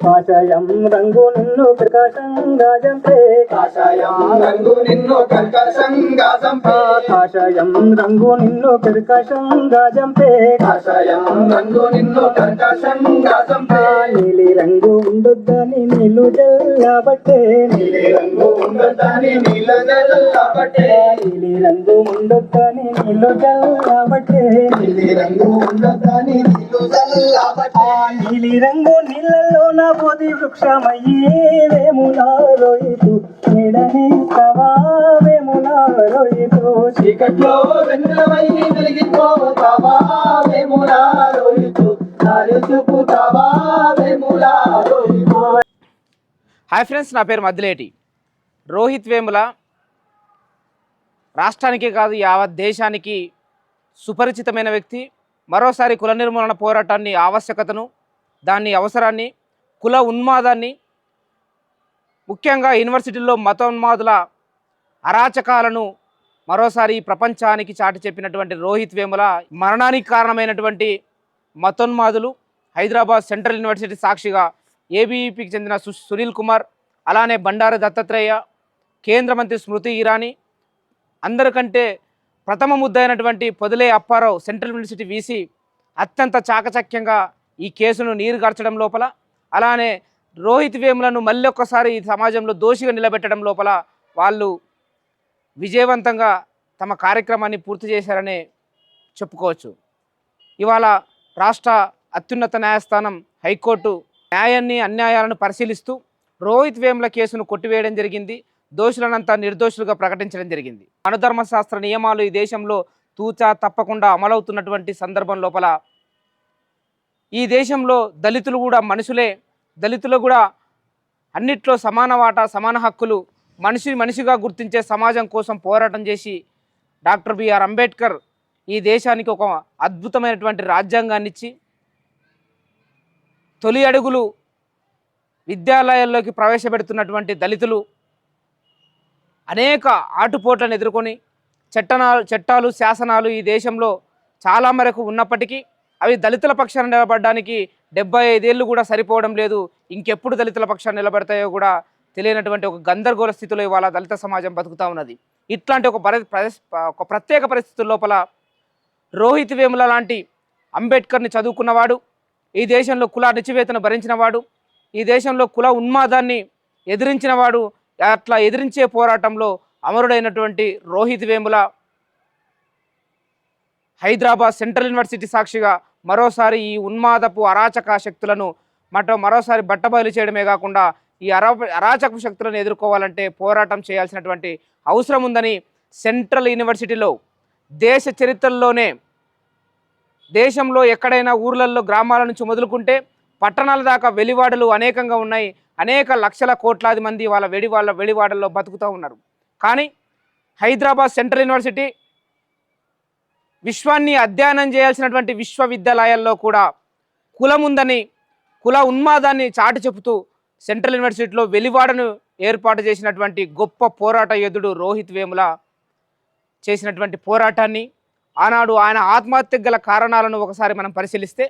కాషాయం రంగు నిన్ను ప్రకాశంగా జంపే కాషాయం రంగు నిన్ను కర్కశంగా చంపే కాషాయం రంగు నిన్ను ప్రకాశంగా జంపే కాషాయం రంగు నిన్ను కర్కశంగా చంపే నీలి రంగు ఉండొద్దని నీళ్ళు జల్లబట్టే. నీలి రంగు ఉండదని నీల జల్లబట్టే. నీలి రంగు ఉండొద్దని నీళ్ళు జల్లబట్టే. నీలి రంగు ఉండదని నీలు జల్లబట్టే. నీలి రంగు నీళ్ళలో నా పోది వృక్షమయ్యి వేములా రోయితు నీడని కవా వేములా రోయితు. చీకట్లో వెలిగిపోతావా దారి చూపుతావా హాయ్ ఫ్రెండ్స్ నా పేరు మద్దిలేటి. రోహిత్ వేముల రాష్ట్రానికే కాదు యావత్ దేశానికి సుపరిచితమైన వ్యక్తి. మరోసారి కుల నిర్మూలన పోరాటాన్ని ఆవశ్యకతను దాని అవసరాన్ని కుల ఉన్మాదాన్ని ముఖ్యంగా యూనివర్సిటీల్లో మతోన్మాదుల అరాచకాలను మరోసారి ప్రపంచానికి చాటి చెప్పినటువంటి రోహిత్ వేముల మరణానికి కారణమైనటువంటి మతోన్మాదులు హైదరాబాద్ సెంట్రల్ యూనివర్సిటీ సాక్షిగా ఏబీఈపీకి చెందిన సు సునీల్ కుమార్ అలానే బండారు దత్తాత్రేయ కేంద్ర మంత్రి స్మృతి ఇరానీ అందరికంటే ప్రథమ ముద్దైనటువంటి Podile Appa Rao central university VC అత్యంత చాకచక్యంగా ఈ కేసును నీరుగార్చడం లోపల అలానే రోహిత్ వేములను మళ్ళీ ఒక్కసారి ఈ సమాజంలో దోషిగా నిలబెట్టడం లోపల వాళ్ళు విజయవంతంగా తమ కార్యక్రమాన్ని పూర్తి చేశారనే చెప్పుకోవచ్చు. ఇవాళ రాష్ట్ర అత్యున్నత న్యాయస్థానం హైకోర్టు న్యాయాన్ని అన్యాయాలను పరిశీలిస్తూ రోహిత్ వేముల కేసును కొట్టివేయడం జరిగింది. దోషులనంతా నిర్దోషులుగా ప్రకటించడం జరిగింది. అణుధర్మశాస్త్ర నియమాలు ఈ దేశంలో తూచా తప్పకుండా అమలవుతున్నటువంటి సందర్భం లోపల ఈ దేశంలో దళితులు కూడా మనుషులే. దళితులు కూడా అన్నిట్లో సమాన వాటా సమాన హక్కులు మనిషి మనిషిగా గుర్తించే సమాజం కోసం పోరాటం చేసి డాక్టర్ బిఆర్ అంబేద్కర్ ఈ దేశానికి ఒక అద్భుతమైనటువంటి రాజ్యాంగాన్ని ఇచ్చి తొలి అడుగులు విద్యాలయాల్లోకి ప్రవేశపెడుతున్నటువంటి దళితులు అనేక ఆటుపోట్లను ఎదుర్కొని చట్టనాలు చట్టాలు శాసనాలు ఈ దేశంలో చాలా మేరకు ఉన్నప్పటికీ అవి దళితుల పక్షాన నిలబడడానికి డెబ్బై ఐదేళ్ళు కూడా సరిపోవడం లేదు. ఇంకెప్పుడు దళితుల పక్షాన నిలబడతాయో కూడా తెలియనటువంటి ఒక గందరగోళ స్థితిలో ఇవాళ దళిత సమాజం బతుకుతా ఉన్నది. ఇట్లాంటి ఒక ఒక ప్రత్యేక పరిస్థితుల లోపల రోహిత్ వేముల లాంటి అంబేద్కర్ని చదువుకున్నవాడు ఈ దేశంలో కుల అణచివేతను భరించినవాడు ఈ దేశంలో కుల ఉన్మాదాన్ని ఎదిరించినవాడు అట్లా ఎదిరించే పోరాటంలో అమరుడైనటువంటి రోహిత్ వేముల హైదరాబాద్ సెంట్రల్ యూనివర్సిటీ సాక్షిగా మరోసారి ఈ ఉన్మాదపు అరాచక శక్తులను మటం మరోసారి బట్టబయలు చేయడమే కాకుండా ఈ అరా అరాచక శక్తులను ఎదుర్కోవాలంటే పోరాటం చేయాల్సినటువంటి అవసరం ఉందని సెంట్రల్ యూనివర్సిటీలో దేశ చరిత్రలోనే దేశంలో ఎక్కడైనా ఊర్లలో గ్రామాల నుంచి మొదలుకుంటే పట్టణాల దాకా వెలివాడలు అనేకంగా ఉన్నాయి. అనేక లక్షల కోట్లాది మంది వాళ్ళ వెడి వాళ్ళ వెలివాడల్లో బతుకుతూ ఉన్నారు. కానీ హైదరాబాద్ సెంట్రల్ యూనివర్సిటీ విశ్వాన్ని అధ్యయనం చేయాల్సినటువంటి విశ్వవిద్యాలయాల్లో కూడా కులం ఉందని కుల ఉన్మాదాన్ని చాటి చెబుతూ సెంట్రల్ యూనివర్సిటీలో వెలివాడను ఏర్పాటు చేసినటువంటి గొప్ప పోరాట యోధుడు రోహిత్ వేముల చేసినటువంటి పోరాటాన్ని ఆనాడు ఆయన ఆత్మహత్యకు గల కారణాలను ఒకసారి మనం పరిశీలిస్తే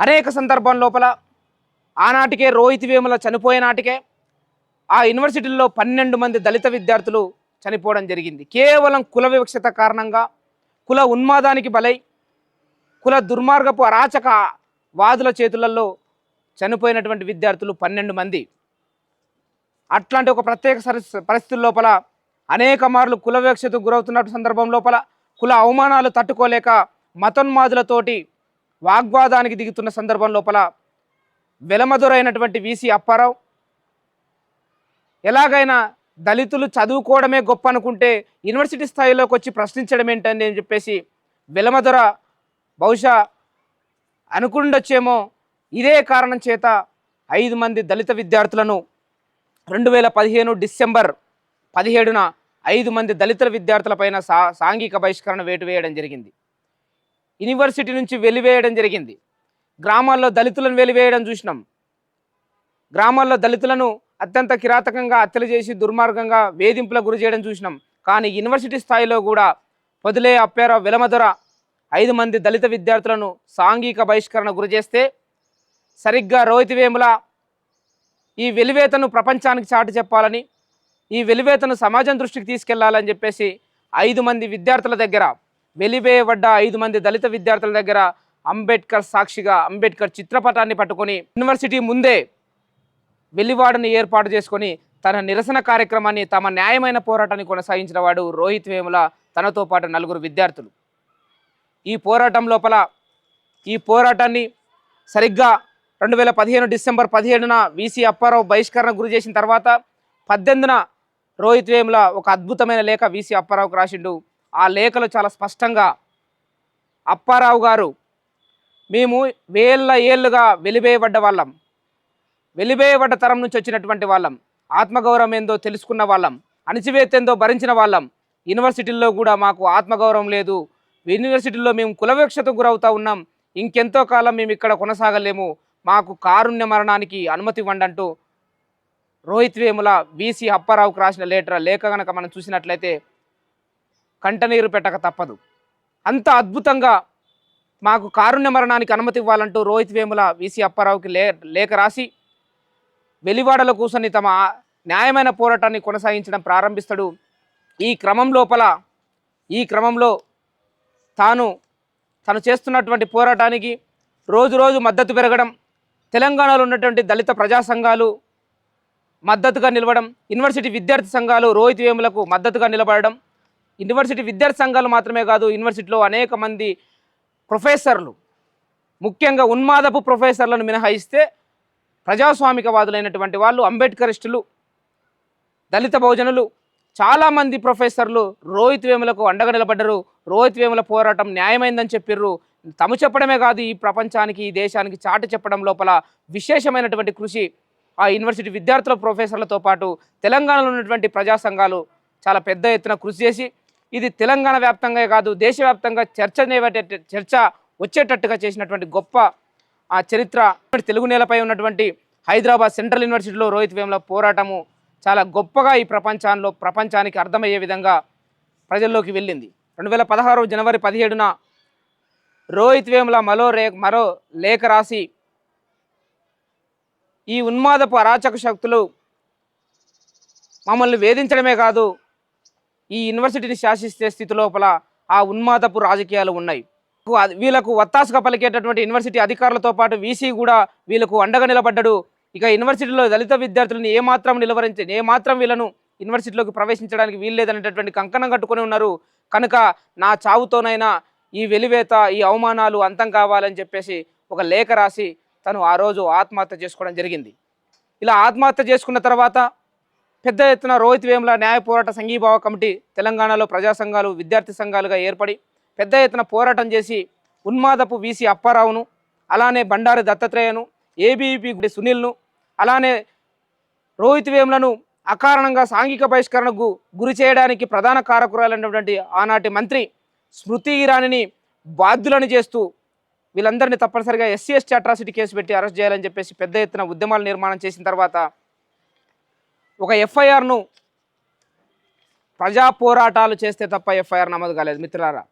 అనేక సందర్భం లోపల ఆనాటికే రోహిత్ వేముల చనిపోయే నాటికే ఆ యూనివర్సిటీల్లో పన్నెండు మంది దళిత విద్యార్థులు చనిపోవడం జరిగింది. కేవలం కుల వివక్షత కారణంగా కుల ఉన్మాదానికి బలై కుల దుర్మార్గపు అరాచక వాదుల చేతులలో చనిపోయినటువంటి విద్యార్థులు పన్నెండు మంది. అట్లాంటి ఒక ప్రత్యేక పరిస్థితుల లోపల అనేక మార్లు కుల వివక్షతకు గురవుతున్న సందర్భం లోపల కుల అవమానాలు తట్టుకోలేక మతోన్మాదులతోటి వాగ్వాదానికి దిగుతున్న సందర్భం లోపల వెలమదురైనటువంటి వీసీ అప్పారావు ఎలాగైనా దళితులు చదువుకోవడమే గొప్ప అనుకుంటే యూనివర్సిటీ స్థాయిలోకి వచ్చి ప్రశ్నించడం ఏంటని అని చెప్పేసి వెలమదొర బహుశా అనుకుండొచ్చేమో ఇదే కారణం చేత ఐదు మంది దళిత విద్యార్థులను రెండు వేల పదిహేను డిసెంబర్ పదిహేడున ఐదు మంది దళితుల విద్యార్థులపైన సా సాంఘిక బహిష్కరణ వేటు వేయడం జరిగింది. యూనివర్సిటీ నుంచి వెలివేయడం జరిగింది. గ్రామాల్లో దళితులను వెలివేయడం చూసినాం. గ్రామాల్లో దళితులను అత్యంత కిరాతకంగా హత్యలు చేసి దుర్మార్గంగా వేధింపుల గురి చేయడం చూసినాం. కానీ యూనివర్సిటీ స్థాయిలో కూడా పొదిలే అప్పేర వెలమదొర ఐదు మంది దళిత విద్యార్థులను సాంఘిక బహిష్కరణ గురి చేస్తే సరిగ్గా రోహిత్ వేముల ఈ వెలివేతను ప్రపంచానికి చాటి చెప్పాలని ఈ వెలివేతను సమాజం దృష్టికి తీసుకెళ్ళాలని చెప్పేసి ఐదు మంది విద్యార్థుల దగ్గర వెలివేయబడ్డ ఐదు మంది దళిత విద్యార్థుల దగ్గర అంబేద్కర్ సాక్షిగా అంబేద్కర్ చిత్రపటాన్ని పట్టుకొని యూనివర్సిటీ ముందే వెలివాడని ఏర్పాటు చేసుకొని తన నిరసన కార్యక్రమాన్ని తమ న్యాయమైన పోరాటాన్ని కొనసాగించిన వాడు రోహిత్ వేముల తనతో పాటు నలుగురు విద్యార్థులు. ఈ పోరాటం లోపల ఈ పోరాటాన్ని సరిగ్గా రెండు వేల పదిహేను డిసెంబర్ పదిహేడున వీసీ అప్పారావు బహిష్కరణ గురి చేసిన తర్వాత పద్దెనిమిదిన రోహిత్ వేముల ఒక అద్భుతమైన లేఖ వీసీ అప్పారావుకు రాసిండు. ఆ లేఖలో చాలా స్పష్టంగా అప్పారావు గారు మేము వేళ్ళ ఏళ్ళుగా వెలివేయబడ్డ వాళ్ళం. వెలివేయబడ్డ తరం నుంచి వచ్చినటువంటి వాళ్ళం. ఆత్మగౌరవం ఏందో తెలుసుకున్న వాళ్ళం. అణిచివేత ఏందో భరించిన వాళ్ళం. యూనివర్సిటీల్లో కూడా మాకు ఆత్మగౌరవం లేదు. యూనివర్సిటీల్లో మేము కులవివక్షతకు గురవుతూ ఉన్నాం. ఇంకెంతో కాలం మేము ఇక్కడ కొనసాగలేము. మాకు కారుణ్య మరణానికి అనుమతి ఇవ్వండి అంటూ రోహిత్ వేముల బీసీ అప్పారావుకు రాసిన లేటర్ లేఖ కనుక మనం చూసినట్లయితే కంటనీరు పెట్టక తప్పదు. అంత అద్భుతంగా మాకు కారుణ్య మరణానికి అనుమతి ఇవ్వాలంటూ రోహిత్ వేముల వీసీ అప్పారావుకి లే లేఖ రాసి వెలివాడలో కూర్చొని తమ న్యాయమైన పోరాటాన్ని కొనసాగించడం ప్రారంభిస్తాడు. ఈ క్రమం లోపల ఈ క్రమంలో తాను తను చేస్తున్నటువంటి పోరాటానికి రోజు రోజు మద్దతు పెరగడం తెలంగాణలో ఉన్నటువంటి దళిత ప్రజా సంఘాలు మద్దతుగా నిలవడం యూనివర్సిటీ విద్యార్థి సంఘాలు రోహిత్ వేములకు మద్దతుగా నిలబడడం యూనివర్సిటీ విద్యార్థి సంఘాలు మాత్రమే కాదు యూనివర్సిటీలో అనేక మంది ప్రొఫెసర్లు ముఖ్యంగా ఉన్మాదపు ప్రొఫెసర్లను మినహాయిస్తే ప్రజాస్వామికవాదులైనటువంటి వాళ్ళు అంబేద్కరిస్టులు దళిత బహుజనులు చాలామంది ప్రొఫెసర్లు రోహిత్ వేములకు అండగా నిలబడ్డరు రోహిత్ వేముల పోరాటం న్యాయమైందని చెప్పిర్రు. తము చెప్పడమే కాదు ఈ ప్రపంచానికి ఈ దేశానికి చాటు చెప్పడం లోపల విశేషమైనటువంటి కృషి ఆ యూనివర్సిటీ విద్యార్థుల ప్రొఫెసర్లతో పాటు తెలంగాణలో ఉన్నటువంటి ప్రజా సంఘాలు చాలా పెద్ద ఎత్తున కృషి చేసి ఇది తెలంగాణ వ్యాప్తంగా కాదు దేశవ్యాప్తంగా చర్చ చర్చ వచ్చేటట్టుగా చేసినటువంటి గొప్ప ఆ చరిత్ర తెలుగు నేలపై ఉన్నటువంటి హైదరాబాద్ సెంట్రల్ యూనివర్సిటీలో రోహిత్ వేముల పోరాటము చాలా గొప్పగా ఈ ప్రపంచంలో ప్రపంచానికి అర్థమయ్యే విధంగా ప్రజల్లోకి వెళ్ళింది. రెండు వేల పదహారు జనవరి పదిహేడున రోహిత్ వేముల మరో రే మరో లేఖ రాసి ఈ ఉన్మాదపు అరాచక శక్తులు మమ్మల్ని వేధించడమే కాదు ఈ యూనివర్సిటీని శాసిస్తే స్థితి లోపల ఆ ఉన్మాదపు రాజకీయాలు ఉన్నాయి. వీళ్ళకు వత్తాసుగా పలికేటటువంటి యూనివర్సిటీ అధికారులతో పాటు వీసీ కూడా వీళ్ళకు అండగా నిలబడ్డాడు. ఇక యూనివర్సిటీలో దళిత విద్యార్థులను ఏమాత్రం నిలవరించి ఏమాత్రం వీళ్ళను యూనివర్సిటీలోకి ప్రవేశించడానికి వీల్లేదనేటటువంటి కంకణం కట్టుకొని ఉన్నారు. కనుక నా చావుతోనైనా ఈ వెలివేత ఈ అవమానాలు అంతం కావాలని చెప్పేసి ఒక లేఖ రాసి తను ఆ రోజు ఆత్మహత్య చేసుకోవడం జరిగింది. ఇలా ఆత్మహత్య చేసుకున్న తర్వాత పెద్ద ఎత్తున రోహిత్ వేముల న్యాయ పోరాట సంఘీభావ కమిటీ తెలంగాణలో ప్రజా సంఘాలు విద్యార్థి సంఘాలుగా ఏర్పడి పెద్ద ఎత్తున పోరాటం చేసి ఉన్మాదపు వీసీ అప్పారావును అలానే బండారి దత్తాత్రేయను ఏబీవీపీ గుడి సునీల్ను అలానే రోహిత్ వేములను అకారణంగా సాంఘిక బహిష్కరణకు గురి చేయడానికి ప్రధాన కారకురాలైనటువంటి ఆనాటి మంత్రి స్మృతి ఇరానీని బాధ్యులను చేస్తూ వీళ్ళందరినీ తప్పనిసరిగా ఎస్సీ ఎస్టీ అట్రాసిటీ కేసు పెట్టి అరెస్ట్ చేయాలని చెప్పేసి పెద్ద ఎత్తున ఉద్యమాలు నిర్మాణం చేసిన తర్వాత ఒక ఎఫ్ఐఆర్ను ప్రజా పోరాటాలు చేస్తే తప్ప ఎఫ్ఐఆర్ నమోదు కాలేదు. మిత్రులారా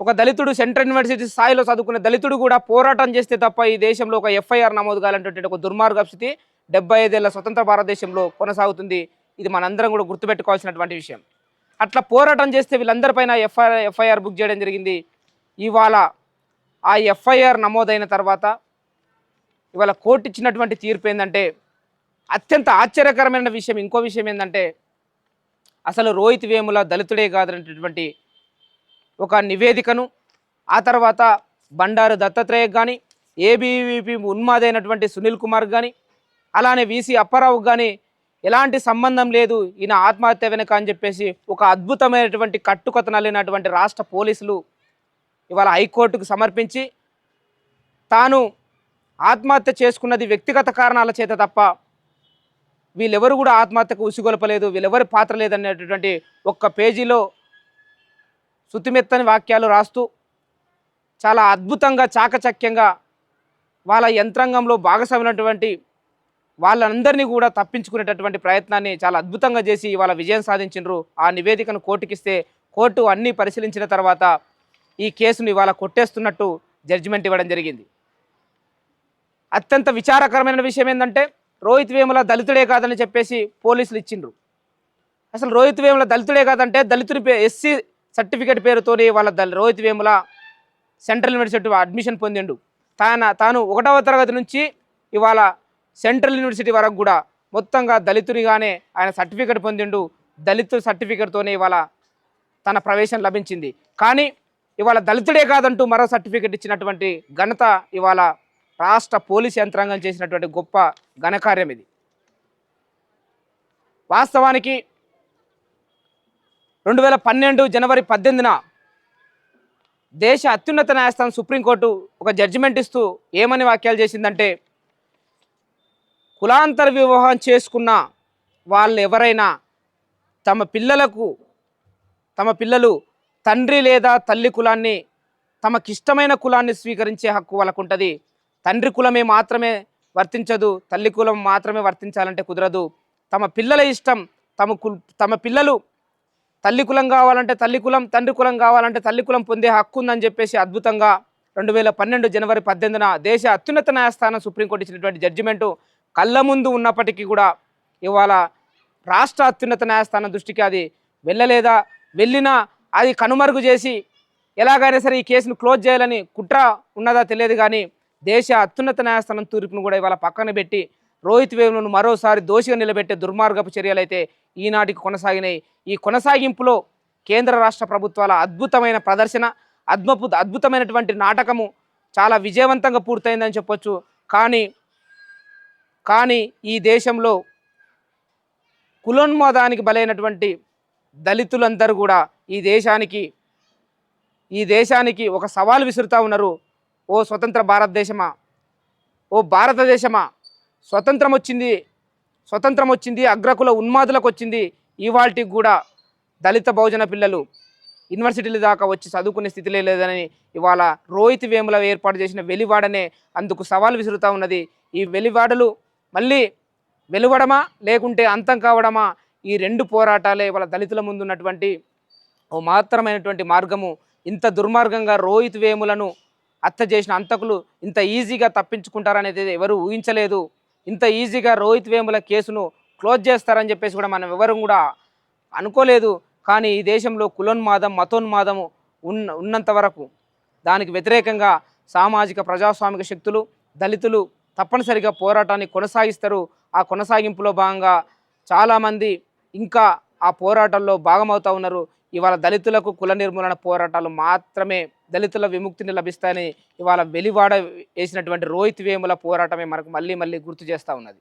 ఒక దళితుడు సెంట్రల్ యూనివర్సిటీ స్థాయిలో చదువుకునే దళితుడు కూడా పోరాటం చేస్తే తప్ప ఈ దేశంలో ఒక ఎఫ్ఐఆర్ నమోదు కావాలంటే ఒక దుర్మార్గ స్థితి డెబ్బై ఐదేళ్ళ స్వతంత్ర భారతదేశంలో కొనసాగుతుంది. ఇది మనందరం కూడా గుర్తుపెట్టుకోవాల్సినటువంటి విషయం. అట్లా పోరాటం చేస్తే వీళ్ళందరిపైన ఎఫ్ఐఆర్ ఎఫ్ఐఆర్ బుక్ చేయడం జరిగింది. ఇవాళ ఆ ఎఫ్ఐఆర్ నమోదైన తర్వాత ఇవాళ కోర్టు ఇచ్చినటువంటి తీర్పు ఏంటంటే అత్యంత ఆశ్చర్యకరమైన విషయం ఇంకో విషయం ఏంటంటే అసలు రోహిత్ వేముల దళితుడే కాదనేటటువంటి ఒక నివేదికను ఆ తర్వాత బండారు దత్తాత్రేయ కానీ ఏబీవీపీ ఉన్మాదైనటువంటి సునీల్ కుమార్ కానీ అలానే వీసీ అప్పారావు కానీ ఎలాంటి సంబంధం లేదు ఈయన ఆత్మహత్య వెనుక అని చెప్పేసి ఒక అద్భుతమైనటువంటి కట్టుకథనలేనటువంటి రాష్ట్ర పోలీసులు ఇవాళ హైకోర్టుకు సమర్పించి తాను ఆత్మహత్య చేసుకున్నది వ్యక్తిగత కారణాల చేత తప్ప వీళ్ళెవరు కూడా ఆత్మహత్యకు ఉసిగొలపలేదు వీళ్ళెవరి పాత్ర లేదనేటటువంటి ఒక్క పేజీలో శుతిమెత్తని వాక్యాలు రాస్తూ చాలా అద్భుతంగా చాకచక్యంగా వాళ్ళ యంత్రాంగంలో భాగస్వామైనటువంటి వాళ్ళందరినీ కూడా తప్పించుకునేటటువంటి ప్రయత్నాన్ని చాలా అద్భుతంగా చేసి ఇవాళ విజయం సాధించిండ్రు. ఆ నివేదికను కోర్టుకిస్తే కోర్టు అన్నీ పరిశీలించిన తర్వాత ఈ కేసును ఇవాళ కొట్టేస్తున్నట్టు జడ్జిమెంట్ ఇవ్వడం జరిగింది. అత్యంత విచారకరమైన విషయం ఏంటంటే రోహిత్ వేముల దళితుడే కాదని చెప్పేసి పోలీసులు ఇచ్చిండ్రు. అసలు రోహిత్ వేముల దళితుడే కాదంటే దళితుడి పే ఎస్సీ సర్టిఫికేట్ పేరుతోనే వాళ్ళ Rohith Vemula central university admission పొందిండు. తాన తాను ఒకటవ తరగతి నుంచి ఇవాళ సెంట్రల్ యూనివర్సిటీ వరకు కూడా మొత్తంగా దళితునిగానే ఆయన సర్టిఫికేట్ పొందిండు. దళితు సర్టిఫికేట్తోనే ఇవాళ తన ప్రవేశం లభించింది. కానీ ఇవాళ దళితుడే కాదంటూ మరో సర్టిఫికేట్ ఇచ్చినటువంటి ఘనత ఇవాళ రాష్ట్ర పోలీస్ యంత్రాంగం చేసినటువంటి గొప్ప ఘనకార్యం ఇది. వాస్తవానికి రెండు వేల పన్నెండు జనవరి పద్దెనిమిదిన దేశ అత్యున్నత న్యాయస్థానం సుప్రీంకోర్టు ఒక జడ్జిమెంట్ ఇస్తూ ఏమని వ్యాఖ్యలు చేసిందంటే కులాంతర వివాహం చేసుకున్న వాళ్ళు ఎవరైనా తమ పిల్లలకు తమ పిల్లలు తండ్రి లేదా తల్లి కులాన్ని తమకిష్టమైన కులాన్ని స్వీకరించే హక్కు వాళ్ళకు ఉంటుంది తండ్రి కులమే మాత్రమే వర్తించదు తల్లి కులం మాత్రమే వర్తించాలంటే కుదరదు. తమ పిల్లల ఇష్టం తమ కు తమ పిల్లలు తల్లి కులం కావాలంటే తల్లి కులం తండ్రి కులం కావాలంటే తల్లి కులం పొందే హక్కు ఉందని చెప్పేసి అద్భుతంగా రెండు వేల పన్నెండు జనవరి పద్దెనిమిదిన దేశ అత్యున్నత న్యాయస్థానం సుప్రీంకోర్టు ఇచ్చినటువంటి జడ్జిమెంటు కళ్ళ ముందు ఉన్నప్పటికీ కూడా ఇవాళ రాష్ట్ర అత్యున్నత న్యాయస్థానం దృష్టికి అది వెళ్ళలేదా? వెళ్ళినా అది కనుమరుగు చేసి ఎలాగైనా సరే ఈ కేసును క్లోజ్ చేయాలని కుట్ర ఉన్నదా తెలియదు కానీ దేశ అత్యున్నత న్యాయస్థానం తీర్పును కూడా ఇవాళ పక్కన పెట్టి రోహిత్ వేములను మరోసారి దోషిగా నిలబెట్టే దుర్మార్గపు చర్యలైతే ఈనాటికి కొనసాగినాయి. ఈ కొనసాగింపులో కేంద్ర రాష్ట్ర ప్రభుత్వాల అద్భుతమైన ప్రదర్శన అద్భుత అద్భుతమైనటువంటి నాటకము చాలా విజయవంతంగా పూర్తయిందని చెప్పొచ్చు. కానీ కానీ ఈ దేశంలో కులోన్మాదానికి బలైనటువంటి దళితులందరూ కూడా ఈ దేశానికి ఈ దేశానికి ఒక సవాల్ విసురుతూ ఉన్నారు. ఓ స్వతంత్ర భారతదేశమా? ఓ భారతదేశమా? స్వతంత్రం వచ్చింది స్వతంత్రం వచ్చింది అగ్రకుల ఉన్మాదులకు వచ్చింది ఇవాళకి కూడా దళిత బహుజన పిల్లలు యూనివర్సిటీల దాకా వచ్చి చదువుకునే స్థితిలో లేదని ఇవాళ రోహిత్ వేముల ఏర్పాటు చేసిన వెలివాడనే అందుకు సవాల్ విసురుతూ ఉన్నది. ఈ వెలివాడలు మళ్ళీ వెలువడమా లేకుంటే అంతం కావడమా? ఈ రెండు పోరాటాలే ఇవాళ దళితుల ముందు ఉన్నటువంటి ఓ మాత్రమైనటువంటి మార్గము. ఇంత దుర్మార్గంగా రోహిత్ వేములను హత్య చేసిన అంతకులు ఇంత ఈజీగా తప్పించుకుంటారనేది ఎవరు ఊహించలేదు. ఇంత ఈజీగా రోహిత్ వేముల కేసును క్లోజ్ చేస్తారని చెప్పేసి కూడా మనం ఎవరు కూడా అనుకోలేదు. కానీ ఈ దేశంలో కులోన్మాదం మతోన్మాదము ఉన్న ఉన్నంత వరకు దానికి వ్యతిరేకంగా సామాజిక ప్రజాస్వామిక శక్తులు దళితులు తప్పనిసరిగా పోరాటాన్ని కొనసాగిస్తారు. ఆ కొనసాగింపులో భాగంగా చాలామంది ఇంకా ఆ పోరాటంలో భాగమవుతూ ఉన్నారు. ఇవాళ దళితులకు కుల నిర్మూలన పోరాటాలు మాత్రమే దళితుల విముక్తిని లభిస్తాయని ఇవాళ వెలివాడ వేసినటువంటి రోహిత్ వేముల పోరాటమే మనకు మళ్ళీ మళ్ళీ గుర్తు చేస్తూ ఉన్నది.